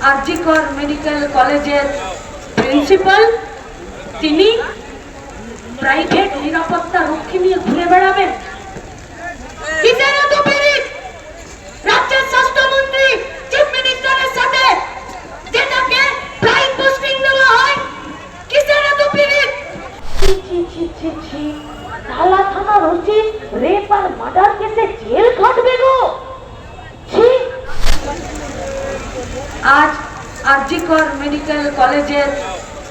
RG Kar medical কলেজের principal তিনি private নিরাপত্তা রক্ষী নিয়ে ঘুরে বেড়াবেন কিসের এত পেরিত রাজ্যের স্বাস্থ্যমন্ত্রী চিফ মিনিস্টারের সাথে যেটাকে ফ্লাইট পোস্টিং দেওয়া হয় কিসের এত পিরিত ছি ছি ছি ছি ছি তালা থানার ওসি রেপ আর মার্ডার কেসে জেল খাটবে গো ছি আজ আরজিকর মেডিকেল কলেজের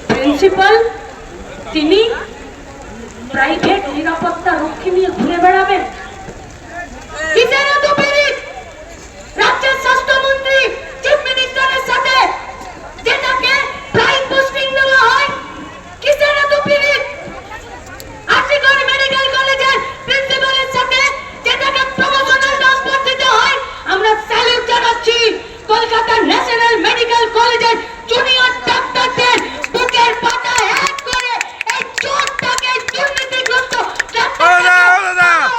প্রিন্সিপাল তিনি প্রাইভেট নিরাপত্তা রক্ষী নিয়ে ঘুরে বেড়াবেন। কলেজের জুনিয়র ডাক্তারদের বুকের পাতা এক করে এই চোরটাকে দুর্নীতিগ্রস্ত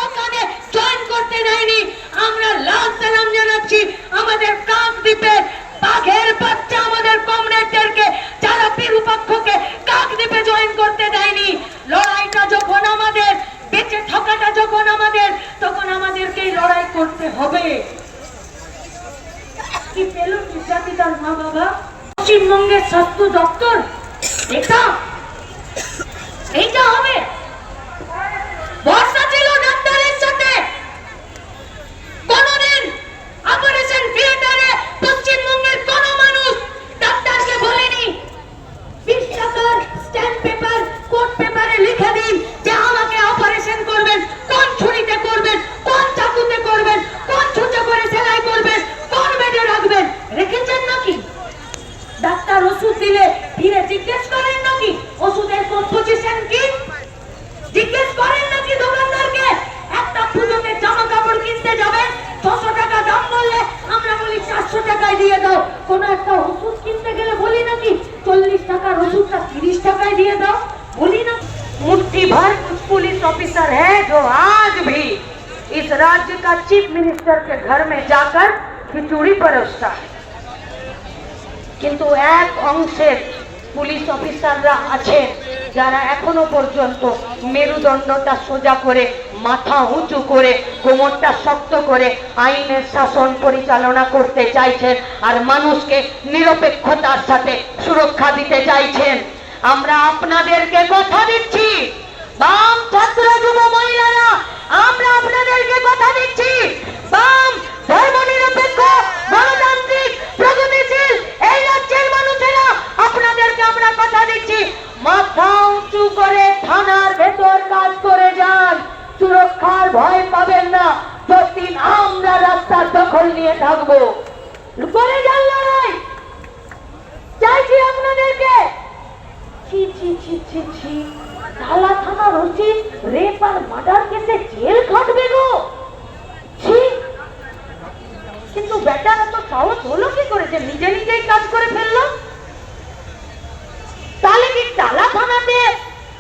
ওখানে জয়েন করতে দেয়নি। আমরা লাল সালাম জানাচ্ছি আমাদের কাকদ্বীপের বাঘের বাচ্চা আমাদের কমরেডদেরকে যারা বিরূপাক্ষকে কাকদ্বীপে জয়েন করতে দেয়নি। লড়াইটা যখন আমাদের বেঁচে থাকাটা যখন আমাদের তখন আমাদেরকেই লড়াই করতে হবে। কি পেল নির্যাতিতার মা বাবা। পশ্চিমবঙ্গের স্বাস্থ্য দপ্তর। এটা এইটা হবে। ওষুধ দিলে ধীরে জিজ্ঞেস করেন নাকি ওষুধের কম্পোজিশন কি জিজ্ঞেস করেন নাকি দোকানদারকে একটা পুজোতে জামা কাপড় কিনতে যাবেন ছশো টাকা দাম বললে আমরা বলি চারশো টাকায় দিয়ে দাও কোনো একটা ওষুধ কিনতে গেলে বলি নাকি চল্লিশ টাকার ওষুধটা তিরিশ টাকায় দিয়ে দাও বলি না मुट्ठी भर कुछ पुलिस ऑफिसर है जो आज भी इस राज्य का चीफ मिनिस्टर के घर में जाकर खिचड़ी परोसता है কিন্তু এক অংশের পুলিশ অফিসাররা আছেন যারা এখনও পর্যন্ত মেরুদণ্ডটা সোজা করে, মাথা উঁচু করে, কোমরটা শক্ত করে আইনের শাসন পরিচালনা করতে চাইছেন আর মানুষকে নিরপেক্ষতার সাথে সুরক্ষা দিতে চাইছেন। আমরা আপনাদেরকে কথা দিচ্ছি। বাম ছাত্র যুব মহিলারা, আমরা আপনাদেরকে কথা দিচ্ছি বাম ধর্মনিরপেক্ষ গণতান্ত্রিক প্রগতিশীল এই রাজ্যের মানুষেরা আপনাদেরকে আমরা কথা দিচ্ছি মাথা উঁচু করে থানার ভেতর কাজ করে যান। সুরক্ষার ভয় পাবেন না। যতদিন আমরা রাস্তার দখল নিয়ে থাকব। যান লড়াই। চাইছি আপনাদেরকে। ছি ছি ছি ছি ছি। তালা রেপ আর মার্ডার কেসে জেল খাটবে গো। ছি। কিন্তু বেটার এত সাহস হলো কি করে যে নিজে নিজেই কাজ করে ফেলল তাহলে কি তালা থানাতে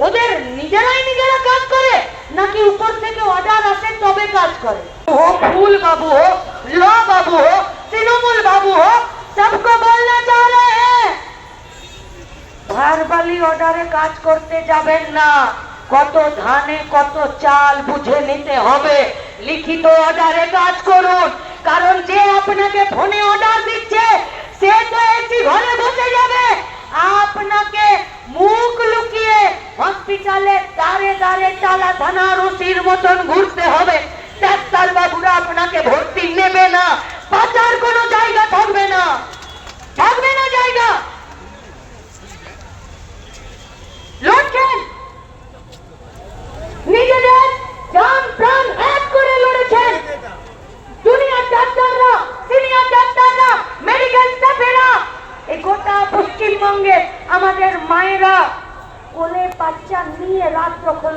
ওদের নিজেরাই নিজেরা কাজ করে, নাকি উপর থেকে অর্ডার আসে তবে কাজ করে? হোক ফুল বাবু হোক, ল বাবু হোক, তৃণমূল বাবু হোক, সবকো বলনা চাহ হ্যাঁ ভারবালি অর্ডারে কাজ করতে যাবেন না। কত ধানে, কত চাল বুঝে নিতে হবে। লিখিত অর্ডারে কাজ করুন। কারণ যে আপনাকে ফোনে অর্ডার দিচ্ছে হসপিটালে দাঁড়ে দাঁড়ে চলা থানার ওসির মতন ঘুরতে হবে ডাক্তার বাবুরা আপনাকে ভর্তি নেবে না বাঁচার কোনো জায়গা থাকবে না থাকবে না জায়গা লড়ছেন নিজেদের জান প্রাণ এক করে লড়েছেন জুনিয়র ডাক্তাররা সিনিয়র ডাক্তাররা মেডিকেল স্টাফেরা এই গোটা পশ্চিমবঙ্গে আমাদের মায়েরা কোলে বাচ্চা নিয়ে রাত দখল